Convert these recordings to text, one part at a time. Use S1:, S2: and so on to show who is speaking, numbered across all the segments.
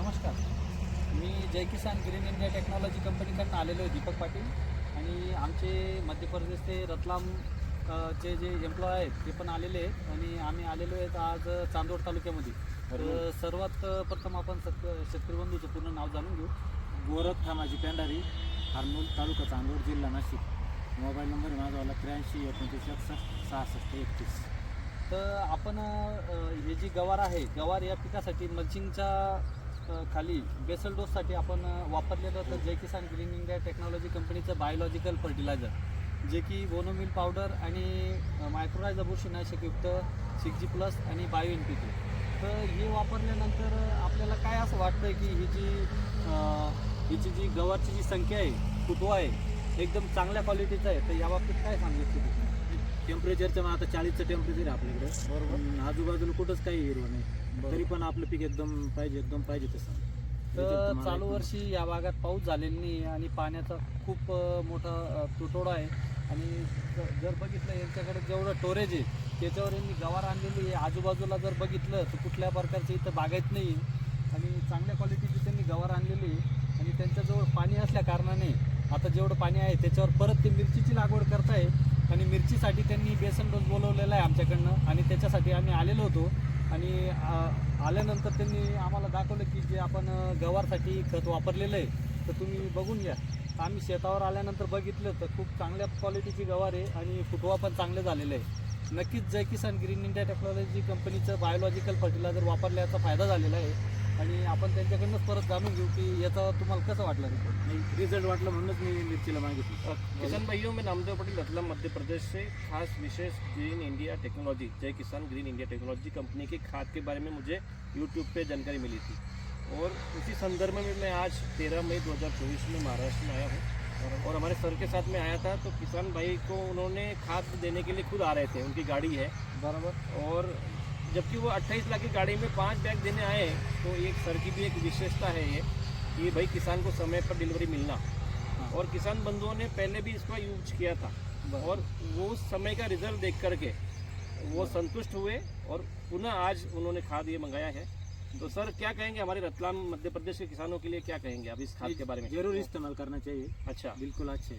S1: नमस्कार. मी Jai Kisan green India technology कंपनीकडून आलेलो आहे दीपक पाटील आणि आमचे मध्य प्रदेश ते रतलाम चे जे एम्प्लॉय आहेत ते पण आलेले आहेत आणि आम्ही आलेलो आहेत आज चांदोड तालुक्यामध्ये. तर सर्वात प्रथम आपण सक शेतकरी बंधूचं पूर्ण नाव जाणून घेऊ.
S2: गोरख थामाची पेंढारी हरनूल तालुका चांदोड जिल्हा नाशिक. मोबाईल नंबर माझावाला त्र्याऐंशी एकोणतीस एकसष्ट सहासष्ट एकतीस.
S1: तर आपण हे जी गवार आहे गवार या पिकासाठी मल्चिंगच्या अ, खाली बेसल डोससाठी आपण वापरलेलं होतं Jai Kisan green India technology कंपनीचं बायोलॉजिकल फर्टिलायझर जे की बोनोमिल पावडर आणि मायक्रोरायझा बुरशीनाशकयुक्त सिक्स जी प्लस आणि बायो एन पी के तर हे वापरल्यानंतर आपल्याला काय असं वाटतं की ही जी हिची जी गवारची जी संख्या आहे फुटवा आहे एकदम चांगल्या क्वालिटीचं आहे तर याबाबतीत काय सांगितलं तुम्ही?
S2: टेम्परेचरचं मग आता चाळीसचं टेम्परेचर आहे आपल्याकडे.
S1: बरोबर.
S2: आजूबाजूला कुठंच काही हिरवं नाही. तरी पण आपलं पीक एकदम पाहिजे एकदम पाहिजे तसं.
S1: तर चालू वर्षी या भागात पाऊस झालेला नाही आणि पाण्याचा खूप अ, मोठा अ, तुटवडा आहे. आणि ज- जर बघितलं यांच्याकडे जेवढं स्टोरेज आहे त्याच्यावर यांनी गवार आणलेली आहे. आजूबाजूला जर बघितलं तर कुठल्या प्रकारचं इथं बागायत नाही. आहे आणि चांगल्या क्वालिटीची त्यांनी गवार आणलेली आहे. आणि त्यांच्याजवळ पाणी असल्या कारणाने आता जेवढं पाणी आहे त्याच्यावर परत ते मिरचीची लागवड करताय. आणि मिरचीसाठी त्यांनी बेसन डोस बोलवलेला आहे आमच्याकडनं. आणि त्याच्यासाठी आम्ही आलेलो होतो. आणि आल्यानंतर त्यांनी आम्हाला दाखवलं की जे आपण गवारसाठी खत वापरलेलं आहे तर तुम्ही बघून घ्या. आम्ही शेतावर आल्यानंतर बघितलं तर खूप चांगल्या क्वालिटीची गवार आहे आणि फुटवा पण चांगले झालेले आहे. नक्कीच Jai Kisan green India technology कंपनीचं बायोलॉजिकल फर्टिलायझर वापरल्याचा फायदा झालेला आहे. आणि आपण त्यांच्याकडनंच परत जाणून घेऊ की याचा तुम्हाला कसं वाटलं रिपोर्ट
S2: नाही रिझल्ट वाटलं म्हणूनच मी मिरचीला मागितली.
S3: किसान भाइयों मैं नामदेव पटेल रतलाम मध्य प्रदेश से खास विशेष green India technology Jai Kisan green India technology company की खाद के बारे में मुझे यूट्यूब पे जानकारी मिली थी। और उसी संदर्भ में मैं आज 13 मई 2024 में महाराष्ट्र में आया हूँ। और हमारे सर के साथ में आया था तो किसान भाई को उन्होंने खाद देने के लिए खुद आ रहे थे उनकी गाड़ी है।
S1: बरोबर।
S3: और जबकि वो 28 लाख की गाड़ी में पाँच बैग देने आए तो एक सर की भी एक विशेषता है ये कि भाई किसान को समय पर डिलीवरी मिलना।
S1: हाँ।
S3: और किसान बंधुओं ने पहले भी इसका यूज़ किया था। और वो उस समय का रिज़ल्ट देख करके वो संतुष्ट हुए और पुनः आज उन्होंने खाद ये मंगाया है। तो सर क्या कहेंगे हमारे रतलाम मध्य प्रदेश के किसानों के लिए क्या कहेंगे आप इस खाद के बारे में?
S2: ज़रूर इस्तेमाल करना चाहिए।
S3: अच्छा।
S2: बिल्कुल अच्छे।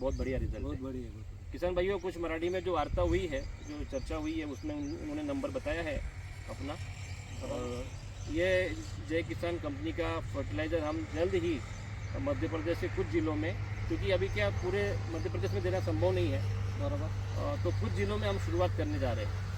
S3: बहुत बढ़िया रिज़ल्ट है।
S2: बहुत बढ़िया।
S3: किसान भाइयों कुछ मराठी में जो वार्ता हुई है जो चर्चा हुई है उसमें उन्होंने नंबर बताया है अपना। और ये जय किसान कंपनी का फर्टिलाइज़र हम जल्द ही मध्य प्रदेश के कुछ ज़िलों में क्योंकि अभी क्या पूरे मध्य प्रदेश में देना संभव नहीं है।
S1: बराबर।
S3: तो कुछ ज़िलों में हम शुरुआत करने जा रहे हैं।